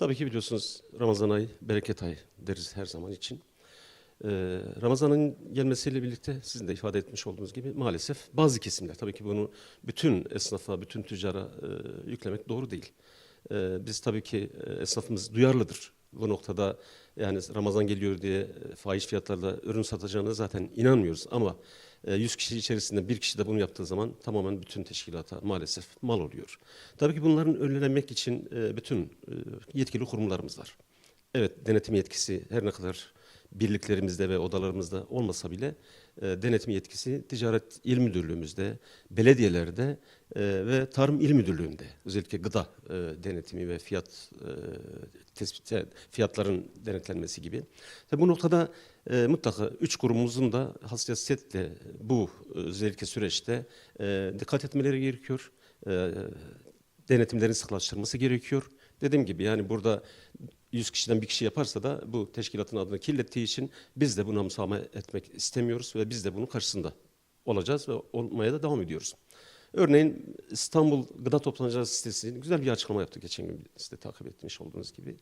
Tabii ki biliyorsunuz Ramazan ayı bereket ayı deriz her zaman için. Ee, Ramazan'ın gelmesiyle birlikte sizin de ifade etmiş olduğunuz gibi maalesef bazı kesimler tabii ki bunu bütün esnafa, bütün tüccara e, yüklemek doğru değil. Ee, biz tabii ki e, esnafımız duyarlıdır. Bu noktada yani Ramazan geliyor diye e, fahiş fiyatlarla ürün satacağına zaten inanmıyoruz ama e, 100 kişi içerisinde bir kişi de bunu yaptığı zaman tamamen bütün teşkilata maalesef mal oluyor. Tabii ki bunların önlemek için e, bütün e, yetkili kurumlarımız var. Evet denetim yetkisi her ne kadar birliklerimizde ve odalarımızda olmasa bile e, denetim yetkisi Ticaret İl Müdürlüğümüzde, belediyelerde e, ve Tarım İl Müdürlüğü'nde özellikle gıda e, denetimi ve fiyat e, tespit e, fiyatların denetlenmesi gibi. Tabii bu noktada e, mutlaka üç kurumumuzun da hassasiyetle bu özellikle süreçte e, dikkat etmeleri gerekiyor. E, denetimlerin sıklaştırması gerekiyor. Dediğim gibi yani burada 100 kişiden bir kişi yaparsa da bu teşkilatın adını kirlettiği için biz de buna müsamaha etmek istemiyoruz ve biz de bunun karşısında olacağız ve olmaya da devam ediyoruz. Örneğin İstanbul Gıda Toplanacağı sitesi güzel bir açıklama yaptı geçen gün siz de takip etmiş olduğunuz gibi.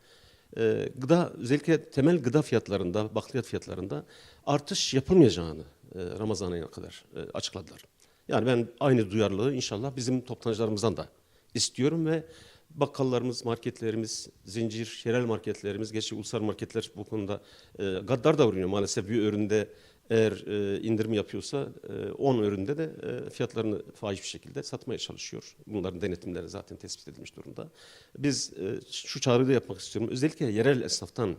Ee, gıda özellikle temel gıda fiyatlarında, bakliyat fiyatlarında artış yapılmayacağını e, Ramazan ayına kadar e, açıkladılar. Yani ben aynı duyarlılığı inşallah bizim toplantılarımızdan da istiyorum ve bakkallarımız, marketlerimiz, zincir, yerel marketlerimiz, gerçi ulusal marketler bu konuda e, gaddar davranıyor maalesef bir üründe eğer e, indirim yapıyorsa e, 10 üründe de e, fiyatlarını fahiş bir şekilde satmaya çalışıyor. Bunların denetimleri zaten tespit edilmiş durumda. Biz e, şu çağrıyı da yapmak istiyorum. Özellikle yerel esnaftan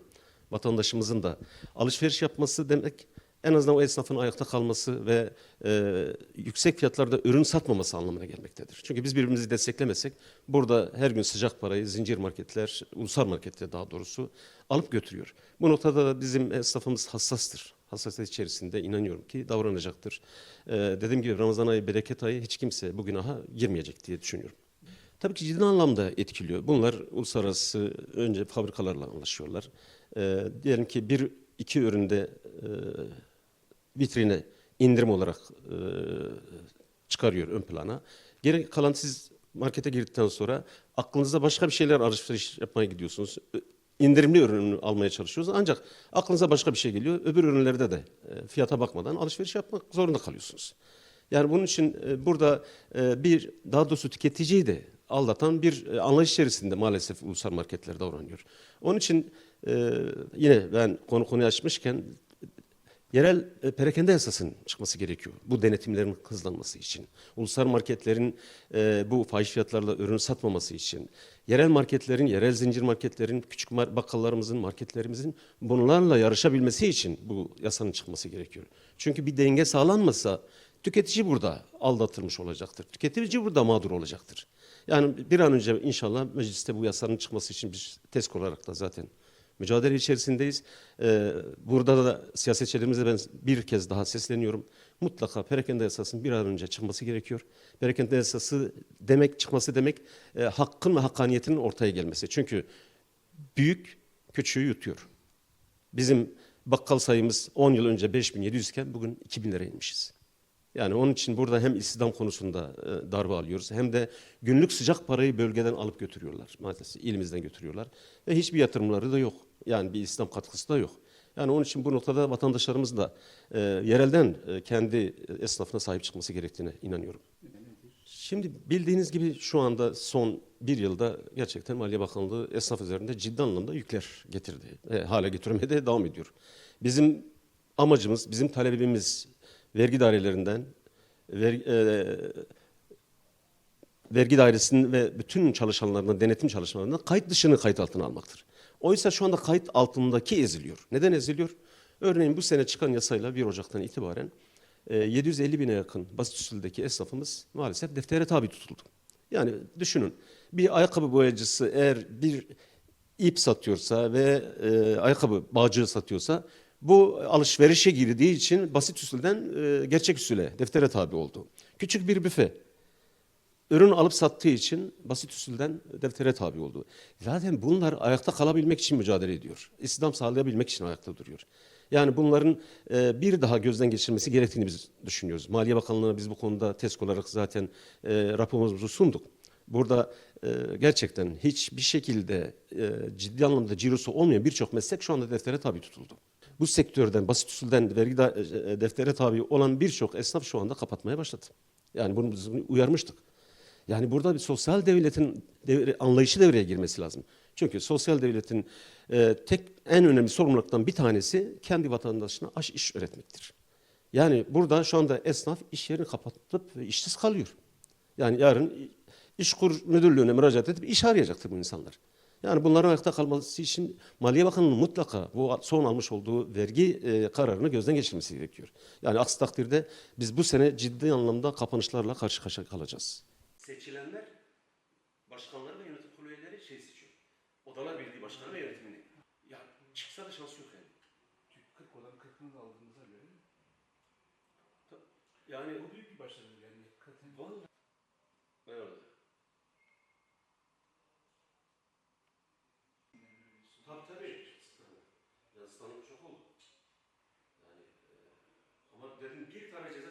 vatandaşımızın da alışveriş yapması demek en azından o esnafın ayakta kalması ve e, yüksek fiyatlarda ürün satmaması anlamına gelmektedir. Çünkü biz birbirimizi desteklemesek burada her gün sıcak parayı zincir marketler, ulusal marketler daha doğrusu alıp götürüyor. Bu noktada da bizim esnafımız hassastır. Hassasiyet içerisinde inanıyorum ki davranacaktır. E, dediğim gibi Ramazan ayı, bereket ayı hiç kimse bu günaha girmeyecek diye düşünüyorum. Tabii ki ciddi anlamda etkiliyor. Bunlar uluslararası önce fabrikalarla anlaşıyorlar. E, diyelim ki bir iki üründe e, vitrine indirim olarak e, çıkarıyor ön plana. Geri kalan siz markete girdikten sonra aklınızda başka bir şeyler alışveriş yapmaya gidiyorsunuz. İndirimli ürünü almaya çalışıyorsunuz ancak aklınıza başka bir şey geliyor. Öbür ürünlerde de e, fiyata bakmadan alışveriş yapmak zorunda kalıyorsunuz. Yani bunun için e, burada e, bir daha doğrusu tüketiciyi de aldatan bir anlayış içerisinde maalesef ulusal marketler davranıyor. Onun için yine ben konu konuyu açmışken yerel e, perakende yasasının çıkması gerekiyor. Bu denetimlerin hızlanması için. Ulusal marketlerin e, bu fahiş fiyatlarla ürün satmaması için. Yerel marketlerin, yerel zincir marketlerin, küçük mar- bakkallarımızın, marketlerimizin bunlarla yarışabilmesi için bu yasanın çıkması gerekiyor. Çünkü bir denge sağlanmasa tüketici burada aldatılmış olacaktır. Tüketici burada mağdur olacaktır. Yani bir an önce inşallah mecliste bu yasanın çıkması için biz TESK olarak da zaten mücadele içerisindeyiz. Ee, burada da siyasetçilerimize ben bir kez daha sesleniyorum. Mutlaka perakende yasasının bir an önce çıkması gerekiyor. Perakende yasası demek çıkması demek e, hakkın ve hakkaniyetinin ortaya gelmesi. Çünkü büyük küçüğü yutuyor. Bizim bakkal sayımız 10 yıl önce 5700 iken bugün 2000 lira inmişiz. Yani onun için burada hem istihdam konusunda e, darbe alıyoruz hem de günlük sıcak parayı bölgeden alıp götürüyorlar. Maalesef ilimizden götürüyorlar. Ve hiçbir yatırımları da yok. Yani bir istihdam katkısı da yok. Yani onun için bu noktada vatandaşlarımız da e, yerelden e, kendi esnafına sahip çıkması gerektiğine inanıyorum. Şimdi bildiğiniz gibi şu anda son bir yılda gerçekten Maliye Bakanlığı esnaf üzerinde ciddi anlamda yükler getirdi. E, hale getirmeye de devam ediyor. Bizim amacımız, bizim talebimiz vergi dairelerinden, ver, e, vergi dairesinin ve bütün çalışanlarından, denetim çalışanlarından kayıt dışını kayıt altına almaktır. Oysa şu anda kayıt altındaki eziliyor. Neden eziliyor? Örneğin bu sene çıkan yasayla 1 Ocak'tan itibaren e, 750 bine yakın basit usuldeki esnafımız maalesef deftere tabi tutuldu. Yani düşünün bir ayakkabı boyacısı eğer bir ip satıyorsa ve e, ayakkabı bağcığı satıyorsa bu alışverişe girdiği için basit usulden e, gerçek usule, deftere tabi oldu. Küçük bir büfe ürün alıp sattığı için basit usulden deftere tabi oldu. Zaten bunlar ayakta kalabilmek için mücadele ediyor. İstihdam sağlayabilmek için ayakta duruyor. Yani bunların e, bir daha gözden geçirilmesi gerektiğini biz düşünüyoruz. Maliye Bakanlığı'na biz bu konuda TESK olarak zaten e, raporumuzu sunduk. Burada e, gerçekten hiçbir şekilde e, ciddi anlamda cirosu olmayan birçok meslek şu anda deftere tabi tutuldu. Bu sektörden, basit usulden vergi da, e, deftere tabi olan birçok esnaf şu anda kapatmaya başladı. Yani bunu biz uyarmıştık. Yani burada bir sosyal devletin devre, anlayışı devreye girmesi lazım. Çünkü sosyal devletin e, tek en önemli sorumluluktan bir tanesi kendi vatandaşına aş iş öğretmektir. Yani burada şu anda esnaf iş yerini kapatıp işsiz kalıyor. Yani yarın İşkur Müdürlüğü'ne müracaat edip iş arayacaktır bu insanlar. Yani bunların ayakta kalması için Maliye Bakanı'nın mutlaka bu son almış olduğu vergi e, kararını gözden geçirmesi gerekiyor. Yani aksi takdirde biz bu sene ciddi anlamda kapanışlarla karşı karşıya kalacağız. Seçilenler başkanları ve yönetim kurulu üyeleri şey seçiyor. Odalar Birliği Başkanı ve yönetimini. Ya çıksa da şansı yok yani. 40 olan 40'ını da aldığımıza göre Yani bu büyük bir başarı yani. Vallahi. Evet. Tabii tabii. Yansıtanım çok oldu. Yani e, ama dedim bir tane ceza